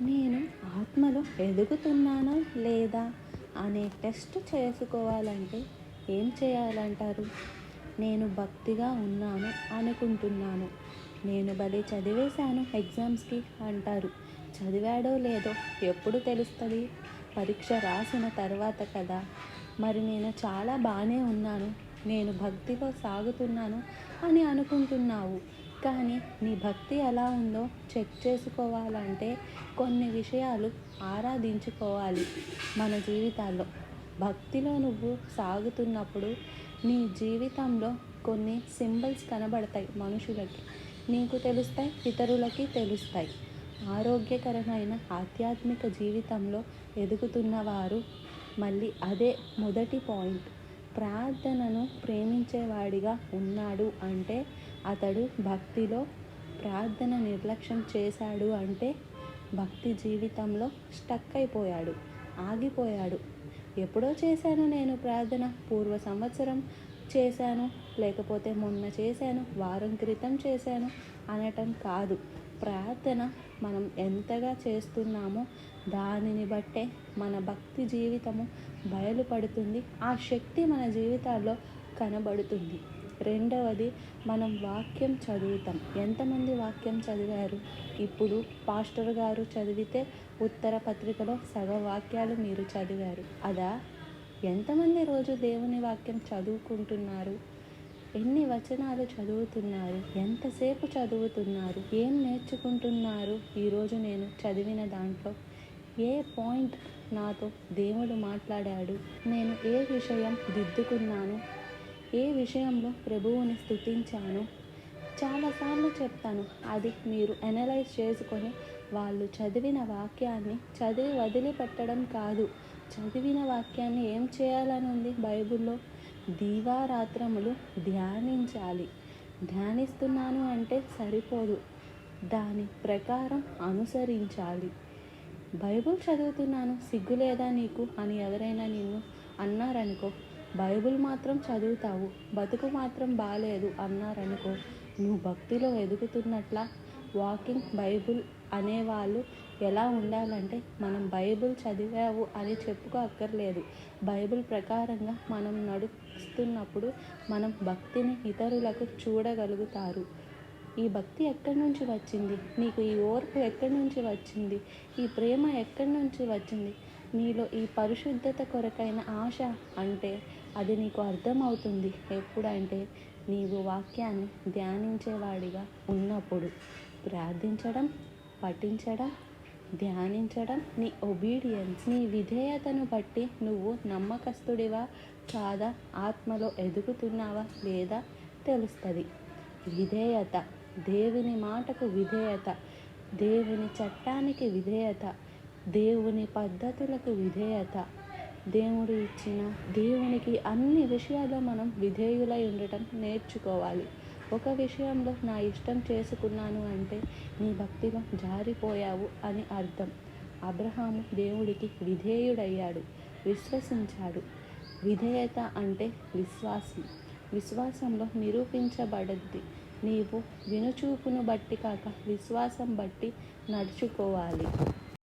నేను ఆత్మలో ఎదుగుతున్నానా లేదా అనే టెస్ట్ చేసుకోవాలంటే ఏం చేయాలంటారు? నేను భక్తిగా ఉన్నాను అనుకుంటున్నాను. నేను భలే చదివేశాను ఎగ్జామ్స్కి అంటారు. చదివాడో లేదో ఎప్పుడు తెలుస్తుంది? పరీక్ష రాసిన తర్వాత కదా? మరి నేను చాలా బాగానే ఉన్నాను. నేను భక్తిలో సాగుతున్నాను అని అనుకుంటున్నావు. కానీ నీ భక్తి ఎలా ఉందో చెక్ చేసుకోవాలంటే కొన్ని విషయాలు ఆరాధించుకోవాలి మన జీవితాల్లో. భక్తిలో నువ్వు సాగుతున్నప్పుడు నీ జీవితంలో కొన్ని సింబల్స్ కనబడతాయి మనుషులకి. నీకు తెలుస్తాయి ఇతరులకి తెలుస్తాయి. ఆరోగ్యకరమైన ఆధ్యాత్మిక జీవితంలో ఎదుగుతున్నవారు మళ్ళీ అదే మొదటి పాయింట్. ప్రార్థనను ప్రేమించేవాడిగా ఉన్నాడు అంటే అతడు భక్తిలో ప్రార్థన నిర్లక్ష్యం చేశాడు అంటే భక్తి జీవితంలో స్టక్ అయిపోయాడు ఆగిపోయాడు. ఎప్పుడో చేశాను నేను ప్రార్థన పూర్వ సంవత్సరం చేశాను లేకపోతే మొన్న చేశాను వారం క్రితం చేశాను అనటం కాదు. ప్రార్థన మనం ఎంతగా చేస్తున్నామో దానిని బట్టే మన భక్తి జీవితము బయలుపడుతుంది ఆ శక్తి మన జీవితాల్లో కనబడుతుంది. రెండవది మనం వాక్యం చదువుతాం. ఎంతమంది వాక్యం చదివారు? ఇప్పుడు పాస్టర్ గారు చదివితే ఉత్తర పత్రికలో సగ వాక్యాలు మీరు చదివారు. అదా? ఎంతమంది రోజు దేవుని వాక్యం చదువుకుంటున్నారు? ఎన్ని వచనాలు చదువుతున్నారు? ఎంతసేపు చదువుతున్నారు? ఏం నేర్చుకుంటున్నారు? ఈరోజు నేను చదివిన దాంట్లో ఏ పాయింట్ నాతో దేవుడు మాట్లాడాడు? నేను ఏ విషయం దిద్దుకున్నాను? ఏ విషయంలో ప్రభువుని స్థుతించాను చాలాసార్లు చెప్తాను. అది మీరు అనలైజ్ చేసుకొని వాళ్ళు చదివిన వాక్యాన్ని చదివి వదిలిపెట్టడం కాదు. చదివిన వాక్యాన్ని ఏం చేయాలని ఉంది బైబిల్లో? దీవారాత్రములు ధ్యానించాలి. ధ్యానిస్తున్నాను అంటే సరిపోదు. దాని ప్రకారం అనుసరించాలి. బైబుల్ చదువుతున్నాను సిగ్గు లేదా నీకు? అని ఎవరైనా నిన్ను అన్నారనుకో బైబుల్ మాత్రం చదువుతావు బతుకు మాత్రం బాగాలేదు అన్నారనుకో నువ్వు భక్తిలో ఎదుగుతున్నట్ల వాకింగ్ బైబుల్ అనేవాళ్ళు ఎలా ఉండాలంటే మనం బైబిల్ చదివావు అని చెప్పుకో అక్కర్లేదు. బైబిల్ ప్రకారంగా మనం నడుస్తున్నప్పుడు మనం భక్తిని ఇతరులకు చూడగలుగుతారు. ఈ భక్తి ఎక్కడి నుంచి వచ్చింది? నీకు ఈ ఓర్పు ఎక్కడి నుంచి వచ్చింది? ఈ ప్రేమ ఎక్కడి నుంచి వచ్చింది? నీలో ఈ పరిశుద్ధత కొరకైన ఆశ అంటే అది నీకు అర్థమవుతుంది. ఎప్పుడంటే నీవు వాక్యాన్ని ధ్యానించేవాడిగా ఉన్నప్పుడు. ప్రార్థించడం పఠించడం ధ్యానించడం నీ ఒబీడియన్స్ నీ విధేయతను బట్టి నువ్వు నమ్మకస్తుడివా కాదా ఆత్మలో ఎదుగుతున్నావా లేదా తెలుస్తుంది. విధేయత దేవుని మాటకు విధేయత దేవుని చట్టానికి విధేయత దేవుని పద్ధతులకు విధేయత. దేవుడు ఇచ్చిన దేవునికి అన్ని విషయాల్లో మనం విధేయులై ఉండటం నేర్చుకోవాలి. ఒక విషయంలో నా ఇష్టం చేసుకున్నాను అంటే నీ భక్తిలో జారిపోయావు అని అర్థం. అబ్రహాము దేవుడికి విధేయుడయ్యాడు విశ్వసించాడు. విధేయత అంటే విశ్వాసం. విశ్వాసంలో నిరూపించబడద్ది నీవు వినుచూపును బట్టి కాక విశ్వాసం బట్టి నడుచుకోవాలి.